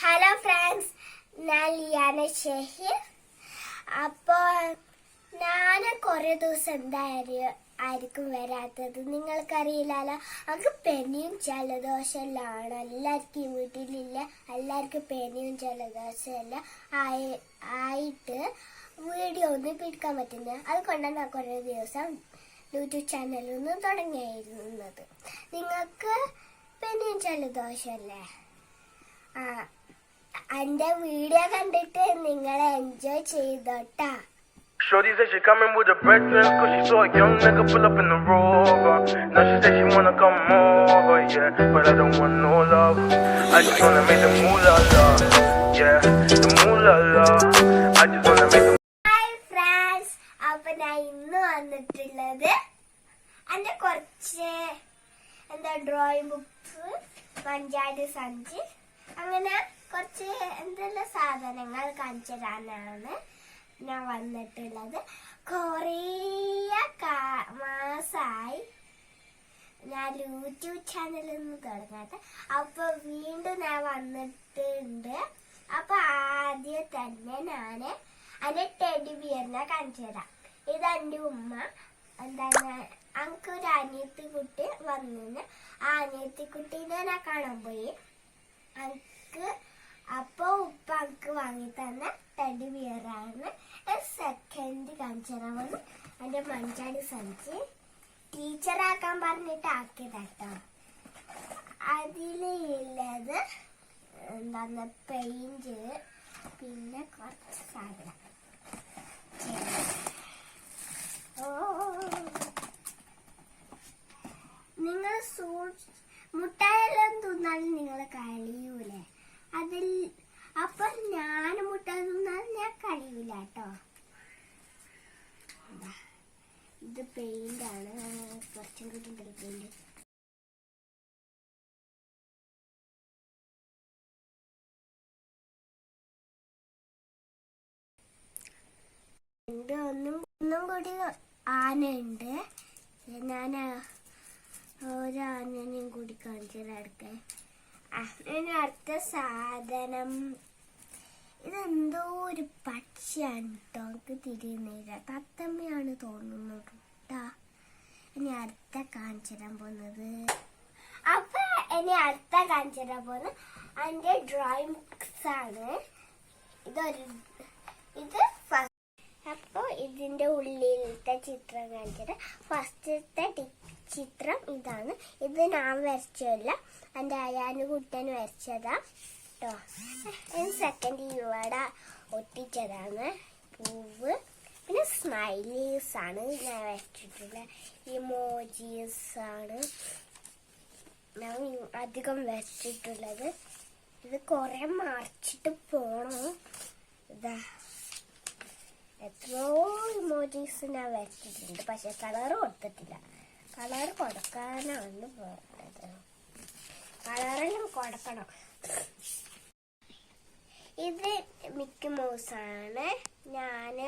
Hello friends ഞാൻ ലിയാന ഷെഹിർ അപ്പോൾ ഞാൻ കുറേ ദിവസം എന്തായാലും ആയിരിക്കും വരാത്തത്. നിങ്ങൾക്കറിയില്ലല്ലോ. നമുക്ക് പനിയും ജലദോഷമെല്ലാം എല്ലാവർക്കും ഈ വീട്ടിലില്ല. എല്ലാവർക്കും പനിയും ജലദോഷമെല്ലാം ആയി ആയിട്ട് വീഡിയോ ഒന്നും പിടിക്കാൻ പറ്റുന്നത് അതുകൊണ്ടാണ് ഞാൻ കുറേ ദിവസം യൂട്യൂബ് ചാനലൊന്നും തുടങ്ങിയായിരുന്നത് നിങ്ങൾക്ക് പനിയും ജലദോഷമല്ലേ എന്റെ വീഡിയോ കണ്ടിട്ട് നിങ്ങൾ എൻജോയ് ചെയ്തോട്ടാ Shorty said she coming with a breakfast Cause she saw a young nigga pull up in the rover Now she said she wanna come over, yeah But I don't want no love I just wanna make the moolah love Yeah, the moolah love I just wanna make the Hi friends അപ്പൊ ഞാൻ ഇന്ന് വന്നിട്ടുള്ളത് എന്റെ കുറച്ച് എന്താ drawing books panchayat സഞ്ചി അങ്ങനെ കുറച്ച് എന്തെല്ലാം സാധനങ്ങൾ കാണിച്ചു തരാനാണ് ഞാൻ വന്നിട്ടുള്ളത്. കുറേ മാസമായി ഞാൻ യൂട്യൂബ് ചാനലൊന്നും തുടങ്ങാത്ത. അപ്പൊ വീണ്ടും ഞാൻ വന്നിട്ടുണ്ട്. അപ്പൊ ആദ്യം തന്നെ ഞാൻ അതിന്റെ ടെഡി ബിയറിനെ കാണിച്ചു തരാം. ഇത് എന്റെ ഉമ്മ. എന്താ അനക്ക് ഒരു അനിയത്തി കുട്ടി വന്നിന്. ആ അനിയത്തി കുട്ടീനെ ഞാൻ കാണാൻ പോയി. അനക്ക് അപ്പൊ ഉപ്പ അങ്ക് വാങ്ങി തന്ന ടെഡി ആണ്. സെക്കൻഡ് കാണിച്ചു തരാൻ വന്നു എന്റെ മഞ്ചാടി സഞ്ചി ടീച്ചറാക്കാൻ പറഞ്ഞിട്ട് ആക്കിയതാട്ടോ അതിലുള്ളത് എന്താണ്? പെയിന്റ് പിന്നെ കുറച്ച് സാധനം. നിങ്ങൾ നിങ്ങൾ മുട്ടായെല്ലാം തിന്നാലും നിങ്ങൾ കഴിയൂലേ അതിൽ അപ്പൊ ഞാൻ മുട്ടായി തിന്നാൽ ഞാൻ കഴിയൂല കേട്ടോ പെയിന്റ് ആണ്. കുറച്ചും കൂടി ഉണ്ടല്ലോ പെയിന്റ് ഉണ്ട് ഒന്നും ഒന്നും കൂടി ആനയുണ്ട്. ഞാൻ ഒരു ആനനെയും കൂടി കാണിച്ചത് അടുക്കാൻ അടുത്ത സാധനം. ഇതെന്തോ ഒരു പക്ഷിയാണ് കേട്ടോ എനിക്ക് തിരിയുന്നില്ല. തത്തമ്മയാണ് തോന്നുന്നത്. കേട്ടാ. ഇനി അടുത്ത കാണിച്ചു പോകുന്നത്. അപ്പൊ ഇനി അടുത്ത കാണിച്ചു തരാൻ പോകുന്നത് അതിന്റെ ഡ്രോയിങ് ബുക്സ് ആണ്. ഇതൊരു ഇത് അപ്പോൾ ഇതിന്റെ ഉള്ളിലത്തെ ചിത്രം കാണിച്ചത് ഫസ്റ്റത്തെ ചിത്രം ഇതാണ്. ഇത് ഞാൻ വരച്ചതല്ല. എന്റെ അയാനും കുട്ടൻ വരച്ചതാ കേട്ടോ. സെക്കൻഡ് ഇവിടെ ഒട്ടിച്ചതാണ്. പൂവ്. സ്മൈലീസ് ആണ് ഞാൻ വരച്ചിട്ടുള്ള ഇമോജീസ് ആണ് ഞാൻ അധികം വെച്ചിട്ടുള്ളത്. ഇത് കുറെ മറിച്ചിട്ട് പോണം. ഇതാ. എത്രയോ ഇമോജീസ് ഞാൻ വെച്ചിട്ടുണ്ട്. പക്ഷെ കളർ കൊടുത്തിട്ടില്ല. കളർ കൊടുക്കാനാണ് പറഞ്ഞത് കളറെല്ലാം കൊടുക്കണം. ഇത് മിക്കി മൗസാണ് ഞാൻ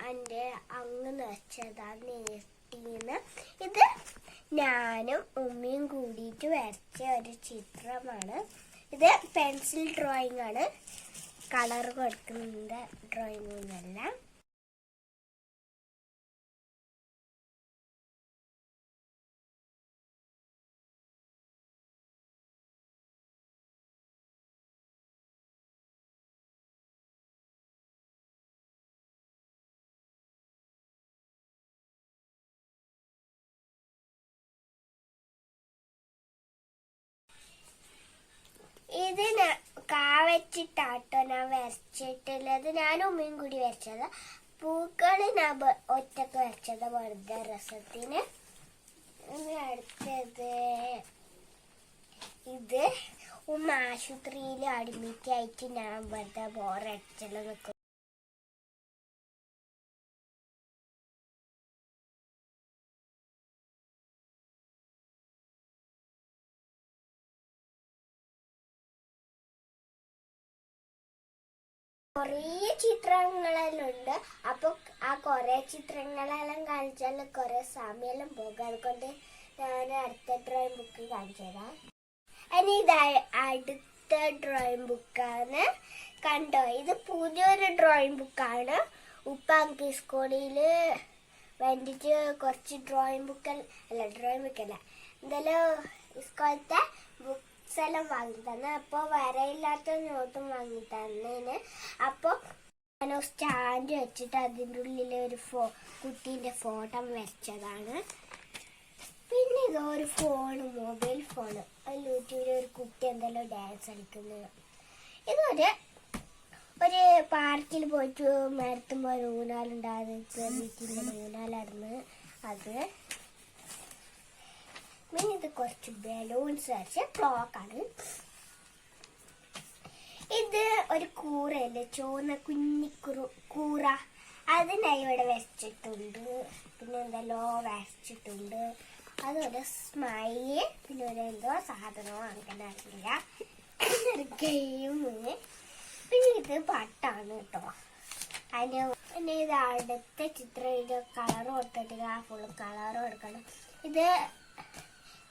എന്റെ അങ്ങ് വെച്ചതാണ് നീട്ടിന്ന് ഇത് ഞാനും ഉമ്മയും കൂടിയിട്ട് വരച്ച ഒരു ചിത്രമാണ്. ഇത് പെൻസിൽ ഡ്രോയിങ് ആണ് കളർ കൊടുക്കുന്ന ഡ്രോയിങ് ഇത് കാവച്ചിട്ടാട്ടോ ഞാൻ വരച്ചിട്ടുള്ളത്. ഞാൻ ഉമ്മയും കൂടി വരച്ചത്. പൂക്കൾ ഞാൻ ഒറ്റയ്ക്ക് വരച്ചത് വെറുതെ രസത്തിന്. അടുത്തത് ഇത് ഉമ്മ ആശുപത്രിയിൽ അഡ്മിറ്റ് ആയിട്ട് ഞാൻ വെറുതെ ബോറടിച്ചെല്ലാം നിൽക്കും കുറേ ചിത്രങ്ങളെല്ലാം ഉണ്ട് അപ്പൊ ആ കുറേ ചിത്രങ്ങളെല്ലാം കാണിച്ചാൽ കുറേ സമയമെല്ലാം പോകും അതുകൊണ്ട് ഞാൻ അടുത്ത ഡ്രോയിങ് ബുക്ക് കാണിച്ചു തരാം ഇനി ഇത് അടുത്ത ഡ്രോയിങ് ബുക്കാണ് കണ്ടോ? ഇത് പുതിയൊരു ഡ്രോയിങ് ബുക്കാണ് ഉപ്പാങ്കി സ്കൂളിൽ വേണ്ടിയിട്ട് കുറച്ച് ഡ്രോയിങ് ബുക്ക് അല്ല ഡ്രോയിങ് ബുക്കല്ല എന്തായാലും സ്കൂളത്തെ ബുക്സ് എല്ലാം വാങ്ങി തന്നെ അപ്പോൾ വരയില്ലാത്ത നോട്ടും വാങ്ങി തന്നേന് അപ്പോൾ ഞാൻ സ്റ്റാൻഡ് വെച്ചിട്ട് അതിന്റെ ഉള്ളിൽ ഒരു ഫോ കുട്ടീന്റെ ഫോട്ടോ വരച്ചതാണ്. പിന്നെ ഇതോ ഒരു ഫോണ് മൊബൈൽ അതിൽ യൂട്യൂബിൽ ഒരു കുട്ടി എന്തെല്ലാം ഡാൻസ് കളിക്കുന്നത് ഇതൊരു ഒരു പാർക്കിൽ പോയിട്ട് മരത്തുമ്പോൾ ഒരു ഊനാലുണ്ടാകുന്ന ഊനാലായിരുന്നു അത്. പിന്നെ ഇത് കുറച്ച് ബലൂൺസ് വരച്ച ക്ലോക്കാണ് ഇത് ഒരു കൂറയല്ലേ? ചുവന്ന കുഞ്ഞിക്കുറു കൂറ അതിനായി ഇവിടെ വെച്ചിട്ടുണ്ട് പിന്നെ എന്താ ലോ വരച്ചിട്ടുണ്ട്. അതൊരു സ്മൈലി പിന്നെ ഒരു എന്തോ സാധനമോ അങ്ങനെ അറിയില്ല. ഒരു ഗെയിം പിന്നെ ഇത് പട്ടാണ് കേട്ടോ അതിന് പിന്നെ ഇത് അടുത്ത ചിത്രം ഇത് കളർ കൊടുത്തിട്ട് ആ ഫുള്ള് കൊടുക്കണം. ഇത്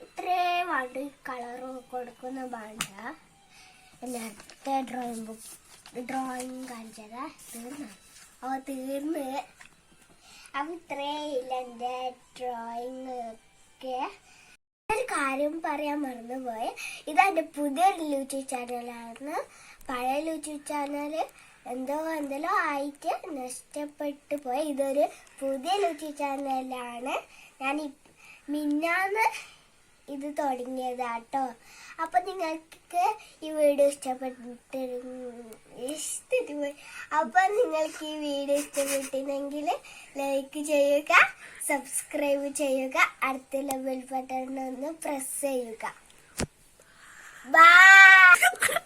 ഇത്രയും വേണ്ട കളർ കൊടുക്കുന്ന വേണ്ട അടുത്ത ഡ്രോയിങ് ബുക്ക് ഡ്രോയിങ് കാണിച്ചതാ തീർന്നു അവ തീർന്ന്. അവ ഇത്രയില്ല എന്റെ ഡ്രോയിങ് ഒക്കെ. ഒരു കാര്യം പറയാൻ മറന്നുപോയി. ഇതെന്റെ പുതിയൊരു യൂട്യൂബ് ചാനലാണ് പഴയ യൂട്യൂബ് ചാനൽ എന്തോ എന്തെല്ലോ ആയിട്ട് നഷ്ടപ്പെട്ടു പോയി. ഇതൊരു പുതിയ യൂട്യൂബ് ചാനലാണ് ഞാൻ മിന്നാന്ന് ഇത് തുടങ്ങിയതാട്ടോ. അപ്പൊ നിങ്ങൾക്ക് ഈ വീഡിയോ ഇഷ്ടപ്പെട്ടിട്ട് ഇഷ്ടപ്പെട്ടു. അപ്പൊ നിങ്ങൾക്ക് ഈ വീഡിയോ ഇഷ്ടപ്പെട്ടിരുന്നെങ്കിൽ ലൈക്ക് ചെയ്യുക സബ്സ്ക്രൈബ് ചെയ്യുക അടുത്ത ലെവൽ ബട്ടൺ ഒന്ന് പ്രസ് ചെയ്യുക. ബൈ